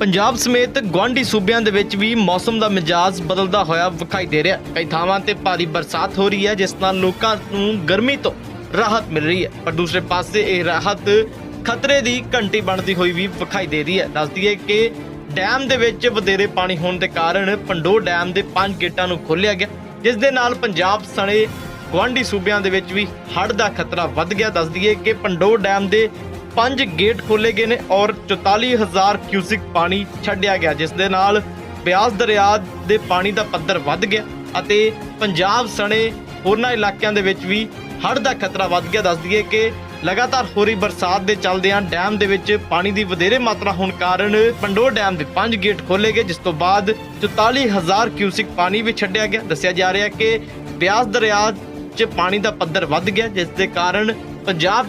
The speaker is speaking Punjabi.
ਪੰਜਾਬ ਸਮੇਤ ਗੁਆਂਢੀ ਸੂਬਿਆਂ ਦੇ ਵਿੱਚ ਵੀ ਮੌਸਮ ਦਾ ਮਿਜਾਜ਼ ਬਦਲਦਾ ਹੋਇਆ ਵਿਖਾਈ ਦੇ ਰਿਹਾ। ਕਈ ਥਾਵਾਂ ਤੇ ਭਾਰੀ ਬਰਸਾਤ ਹੋ ਰਹੀ ਹੈ, ਜਿਸ ਨਾਲ ਲੋਕਾਂ ਨੂੰ ਗਰਮੀ ਤੋਂ ਰਾਹਤ ਮਿਲ ਰਹੀ ਹੈ। ਪਰ ਦੂਸਰੇ ਪਾਸੇ ਇਹ ਰਾਹਤ ਖਤਰੇ ਦੀ ਘੰਟੀ ਬਣਦੀ ਹੋਈ ਵੀ ਵਿਖਾਈ ਦੇ ਰਹੀ ਹੈ। ਦੱਸ ਦਈਏ ਕਿ ਡੈਮ ਦੇ ਵਿੱਚ ਵਧੇਰੇ ਪਾਣੀ ਹੋਣ ਦੇ ਕਾਰਨ ਪੰਡੋ ਡੈਮ ਦੇ ਪੰਜ ਗੇਟਾਂ ਨੂੰ ਖੋਲ੍ਹਿਆ ਗਿਆ, ਜਿਸ ਦੇ ਨਾਲ ਪੰਜਾਬ ਸਣੇ ਗੁਆਂਢੀ ਸੂਬਿਆਂ ਦੇ ਵਿੱਚ ਵੀ ਹੜ੍ਹ ਦਾ ਖਤਰਾ ਵੱਧ ਗਿਆ। ਦੱਸ ਦਈਏ ਕਿ ਪੰਡੋ ਡੈਮ ਦੇ ਪੰਜ ਗੇਟ ਖੋਲੇ ਗਏ ਨੇ ਔਰ 44000 ਕਿਊਸਿਕ ਪਾਣੀ ਛੱਡਿਆ ਗਿਆ, ਜਿਸ ਦੇ ਨਾਲ ਬਿਆਸ ਦਰਿਆ ਦੇ ਪਾਣੀ ਦਾ ਪੱਧਰ ਵੱਧ ਗਿਆ ਅਤੇ ਪੰਜਾਬ ਸਣੇ ਹੋਰਨਾਂ ਇਲਾਕਿਆਂ ਦੇ ਵਿੱਚ ਵੀ ਹੜ੍ਹ ਦਾ ਖਤਰਾ ਵੱਧ ਗਿਆ। ਦੱਸ ਦਈਏ ਕਿ ਲਗਾਤਾਰ ਹੋ ਰਹੀ ਬਰਸਾਤ ਦੇ ਚੱਲਦਿਆਂ ਡੈਮ ਦੇ ਵਿੱਚ ਪਾਣੀ ਦੀ ਵਧੇਰੇ ਮਾਤਰਾ ਹੋਣ ਕਾਰਨ ਪੰਡੋਰ ਡੈਮ ਦੇ ਪੰਜ ਗੇਟ ਖੋਲੇ ਗਏ, ਜਿਸ ਤੋਂ ਬਾਅਦ 44000 ਕਿਊਸਿਕ ਪਾਣੀ ਵੀ ਛੱਡਿਆ ਗਿਆ। ਦੱਸਿਆ ਜਾ ਰਿਹਾ ਕਿ ਬਿਆਸ ਦਰਿਆ 'ਚ ਪਾਣੀ ਦਾ ਪੱਧਰ ਵੱਧ ਗਿਆ, ਜਿਸ ਦੇ ਕਾਰਨ ਪੰਜਾਬ